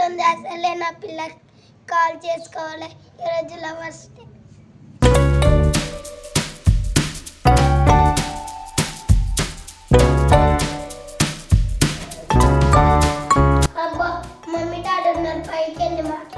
ఉంది అసలే నా పిల్ల కాల్ చేసుకోవాలి ఈరోజు లవర్స్ డే అబ్బా మమ్మీ డాడీ ఉన్నారు పైకి వెళ్ళి మాట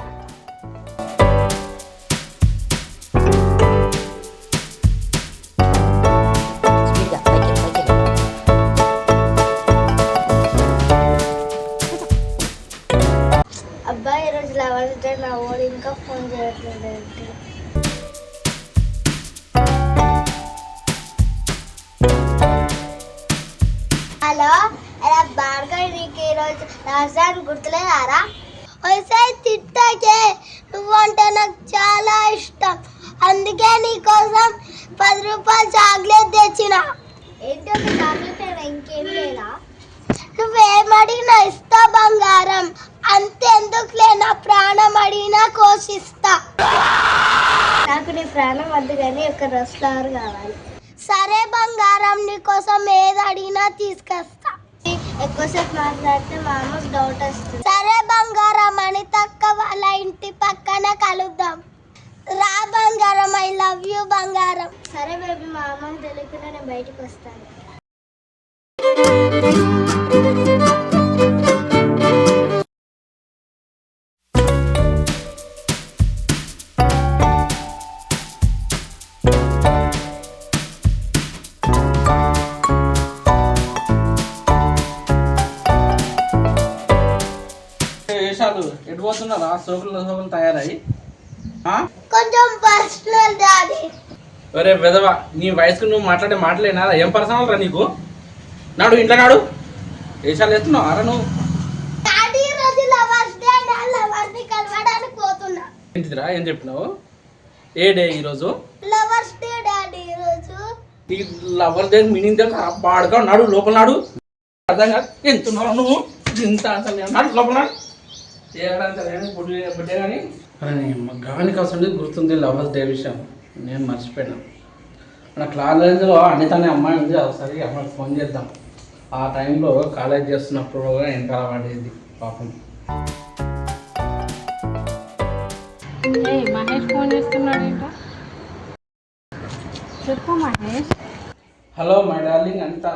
ఈరోజు రాజాన్ గుర్తులేదారా? ఒకసారి తిట్టాకే నువ్వంటే నాకు చాలా ఇష్టం. అందుకే నీకోసం పది రూపాయలు చాక్లెట్ తెచ్చిన. ఏంటి ఒక చాక్లెట్ ఇంకేం లేదా? నువ్వేం అడిగినా ఇస్తా బంగారం. అంతెందుకులే నా ప్రాణం అడిగినా కోసిస్తా. నాకు నీ ప్రాణం వద్దు కానీ ఒక రెస్టార్ కావాలి. సరే బంగారం నీకోసం ఏది అడిగినా తీసుకొస్తా. ఎక్కువసేపు మాట్లాడితే మా అమ్మకి డౌట్ వస్తుంది. సరే బంగారం అని తక్క వాళ్ళ ఇంటి పక్కన కలుద్దాం. రా బంగారం ఐ లవ్ యూ బంగారం. సరే బేబీ మా అమ్మకి తెలియకుండా నేను బయటకు వస్తాను. వేషాలు ఎటు పోతున్నారా? సోకులు సోకులు తయారయ్యి? కొంచెం పర్సనల్ డాడీ ఒరే వెదవా నీ వయసుకు నువ్వు మాట్లాడే మాటలేనా ఏం పర్సనల్ రా నీకు? నాడు ఇంట్లో నాడు. వేషాలు వేస్తున్నావు అరా నువ్వు? లవర్స్ లవర్స్ ఏంటిదిరా? ఏం చెప్పినావు? ఏ డే ఈరోజు? లవర్స్ డే డాడీ రోజు. నీ లవర్ డే మీనింగ్ తెలుసా? పాడుగా నాడు లోపల నాడు. అర్థం కాదు ఎంతున్నావు నువ్వు? ఇంత అసలు నాడు లోపల నాడు. బుడ్డే కానీ? గాని కాసం గుర్తుంది లవర్స్ డే విషయం. నేను మర్చిపోయినా. మన కాలేజీలో అనితనే అమ్మాయి ఉంది ఒకసారి అమ్మాయికి ఫోన్ చేద్దాం. ఆ టైంలో కాలేజ్ చేస్తున్నప్పుడు కూడా వెనకాల పడేది పాపం. ఏయ్ మహేష్ ఫోన్ చేస్తున్నాడు ఏంటో చెప్పు Mahesh. Hello my darling Anitha.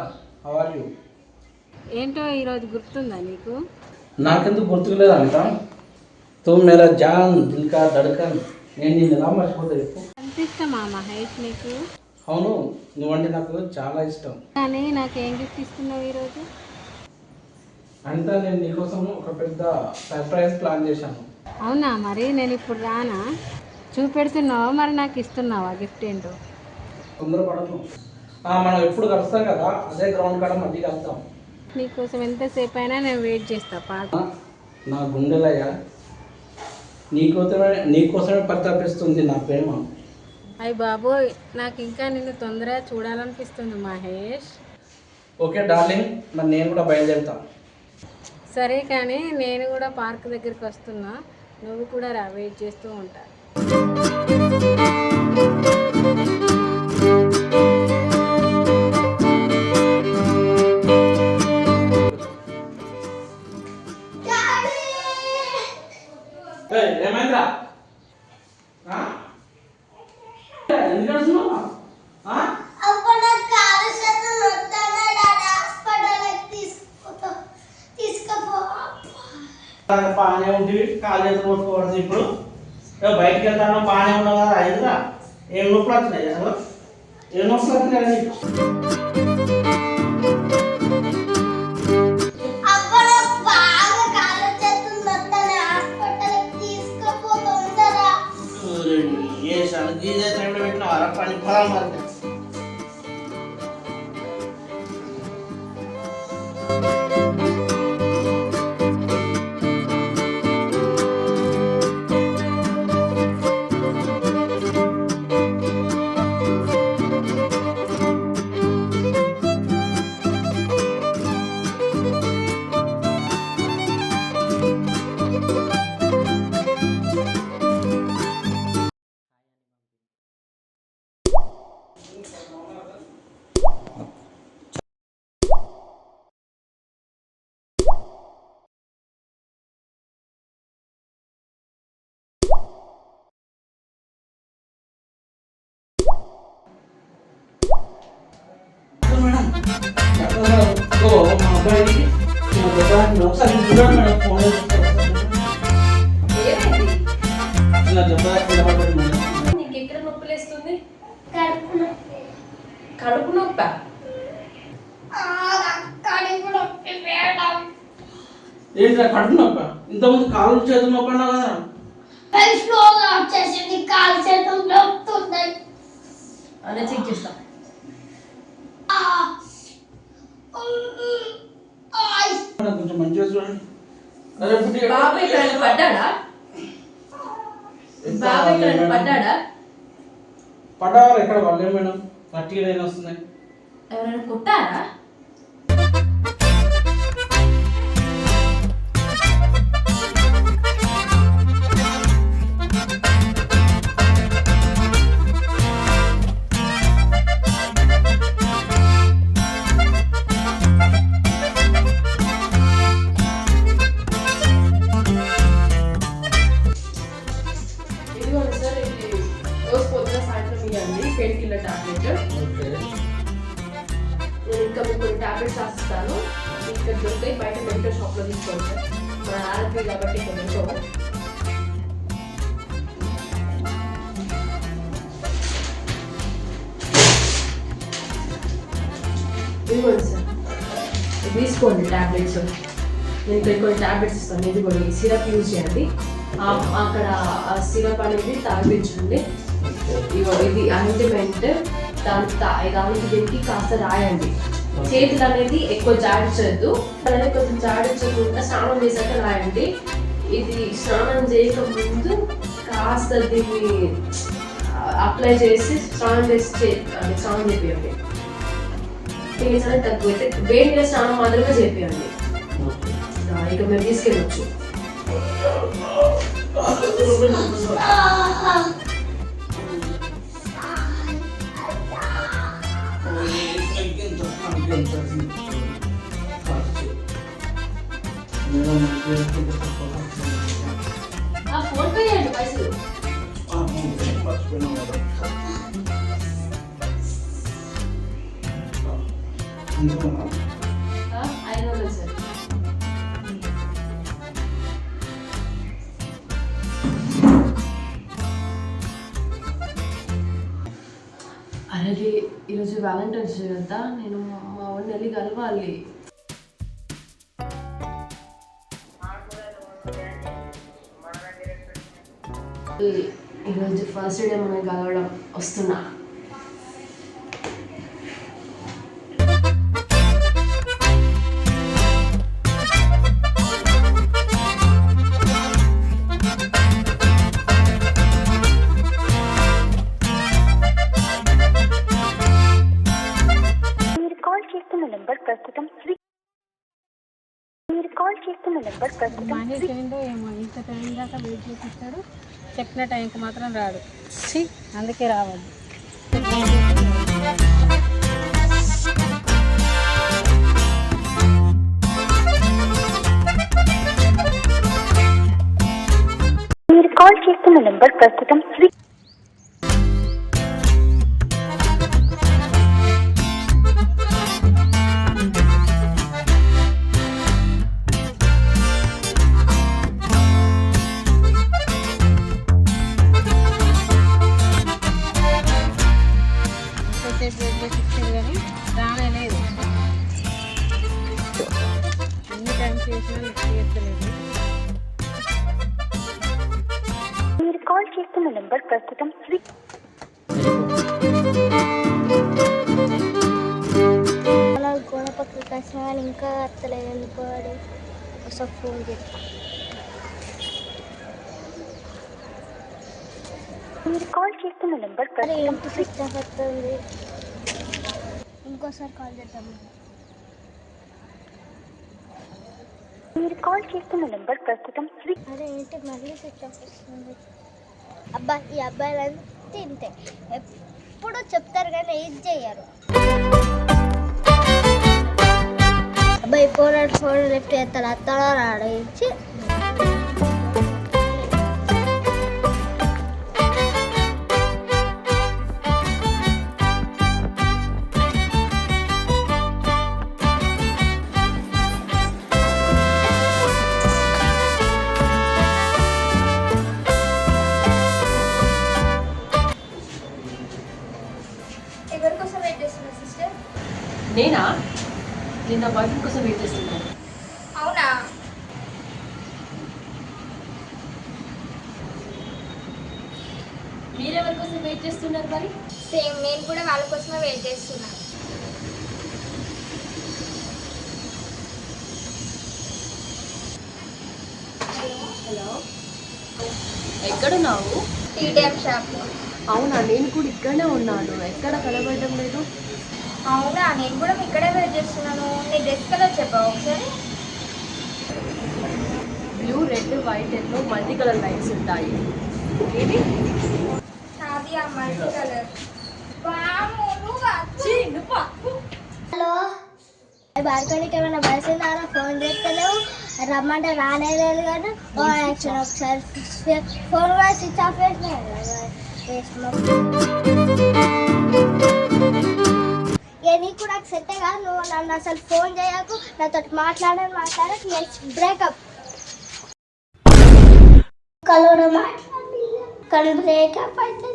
How are you ఏంటో ఈరోజు గుర్తుందా నీకు? నాకెందుకు గుర్తుకులేదు అనిత? తూ మేరా జాన్ దిల్కా దడకన్. నేను నేను ఎలా మర్చిపోతా చెప్పు. ఇష్టమా మహేష్ నీకు? అవును నువ్వంటే నాకు చాలా ఇష్టం. కానీ నాకేం గిఫ్ట్ ఇస్తున్నావు ఈరోజు? అనిత నేను నీకోసం ఒక పెద్ద సర్ప్రైజ్ ప్లాన్ చేశాను. అవునా? మరి నేను ఇప్పుడు రానా? చూపెడుతున్నావా? మరి నాకు ఇస్తున్నావా గిఫ్ట్ ఏంటో? తొందరపడకు. మనం ఎప్పుడు కలుస్తాం కదా అదే గ్రౌండ్ కాడ మళ్ళీ కలుద్దాం. నీకోసం ఎంతసేపు అయినా నేను వెయిట్ చేస్తా పాట నా గుండెలయ్య నీకోసమే నీకోసమే పరితపిస్తుంది నా ప్రేమ. అయ్య బాబోయ్ నాకు ఇంకా నిన్ను తొందరగా చూడాలనిపిస్తుంది మహేష్. ఓకే డార్లింగ్ మరి నేను కూడా బయలుదేరుతాను సరే కానీ నేను కూడా పార్క్ దగ్గరికి వస్తున్నా నువ్వు కూడా రా వెయిట్ చేస్తూ ఉంటా. బాగానే ఉంటుంది కాలు చేతులు కొట్టుకోవద్దు ఇప్పుడు. బయటికి వెళ్తాను బాగానే ఉన్నావు కదా. అయిందిరా ఏం నొప్పులు వస్తున్నాయి అసలు? ఏం నొప్పులు వస్తున్నాయి ఏ ఇదే టైంలో పెట్టిన వర పని పొలం మరి ఓ, మా అబ్బాయికి మా దెబ్బ ఒకసారి మేడం ఫోన్ ఇలా దెబ్బ నిలబడి నీకు ఎక్కడ నొప్పి లేస్తుంది కడుపు నొప్పి. కడుపు నొప్పి? కడుపు నొప్పి మేడం. ఏంటి కడుపు నొప్ప? ఇంతకుముందు కాళ్ళు చేతులు నొప్పి అన్నావు కదా స్లోగా వచ్చేసింది కాలు చేతులు నొప్పుతున్నాయి. అదే చెక్ చేస్తా. కొంచెం మంచిగా చూడండి. బాబు ఇక్కడ పడ్డాడా? బాబు ఇక్కడ పడ్డాడా? పడ్డావారు ఎక్కడ వాళ్ళే మేడం. గట్టిగా వస్తున్నాయి ఎవరైనా కొట్టారా? మన ఆరోగ్యం కాబట్టి కొంచెం ఇదిగోండి సార్. తీసుకోండి ట్యాబ్లెట్స్ నేను ఇక్కడ కొన్ని ట్యాబ్లెట్స్ ఇస్తాను. ఇది కూడా సిరప్ యూజ్ చేయండి. అక్కడ ఆ సిరప్ అనేది తాగించండి ఇగో ఇది ఆయింట్మెంట్ దానికి దానికి దీనికి కాస్త రాయండి. చేతులు అనేది ఎక్కువ జాడించద్దు. అనేది కొంచెం జాడించకుండా స్నానం చేశాక రాయండి. ఇది స్నానం చేయక ముందు కాస్త దీన్ని అప్లై చేసి స్నానం చేసి స్నానం చేపియండి. ఫీలింగ్స్ అనేది తగ్గిపోతే వేడి నీళ్ళ స్నానం మాత్రమే చేపియండి. ఇక మీరు తీసుకెళ్ళొచ్చు. ఆ ఫోన్ ఐదు వందలు సార్ అలాగే ఈరోజు వ్యాలంటైన్స్ డే కదా నేను వెళ్ళి కలవాలి. ఈ- ఈరోజు ఫస్ట్ డే మనం కలవడం వస్తున్నా. మహేష్ ఏంటో ఏమో ఇంత టైం దాకా వెయిట్ చేపిస్తాడు. చెప్పిన టైంకి మాత్రం రాడు. అందుకే రావద్దు మీరు కాల్ చేస్తున్న నెంబర్ ప్రస్తుతం కానీ ఇంకా అత్తలేదు వెళ్ళిపోయాడు ఒకసారి ఫోన్ చేస్తా. మీరు కాల్ చేస్తున్న నెంబర్ ఏంటి స్విచ్ ఆఫ్ వస్తుంది ఇంకోసారి కాల్ చేద్దాం. మీరు కాల్ చేస్తున్న నెంబర్ ప్రస్తుతం స్విచ్ అరే ఏంటి మళ్ళీ స్విచ్ ఆఫ్ వస్తుంది అబ్బా ఈ అబ్బాయిలంతా ఇంతే. ఎప్పుడు చెప్తారు కానీ ఏం చెయ్యరు? అబ్బాయి ఫోర్ అండ్ ఫోర్ లెఫ్ట్ చేస్తాడు అత్తడో రాడు ఇచ్చి నేనా? నా బాయ్ ఫ్రెండ్ కోసం వెయిట్ చేస్తున్నాను అవునా? మీరెవరి కోసం వెయిట్ చేస్తున్నారు మరి? సేమ్ నేను కూడా వాళ్ళ కోసమే వెయిట్ చేస్తున్నా. హలో? ఎక్కడున్నావు? టీడీఎం షాప్ అవునా? నేను కూడా ఇక్కడనే ఉన్నాను. ఎక్కడ కనబడడం లేదు. అవునా? నేను కూడా ఇక్కడే వెయిట్ చేస్తున్నాను. నీ డ్రెస్ కలర్ చెప్పావు ఒకసారి. Blue red white yellow multi colour lights ఉంటాయి. ఏది అది ఆ మల్టీ కలర్. హలో? బాల్కనీకి ఏమైనా ఉన్నారా ఫోన్ చేస్తలేవు. రమ్మంటే రానే లేదు కానీ. ఓ యాక్షన్ ఒకసారి ఫోన్ కూడా స్విచ్ ఆఫ్ చేసిన. ఇక నీకు కూడా సెట్ కాదు నువ్వు నన్ను అసలు ఫోన్ చేయకు నాతో మాట్లాడని మాట్లాడకు నెక్స్ట్ బ్రేకప్ కలవడం మాట్లాడి కానీ బ్రేకప్ అయితే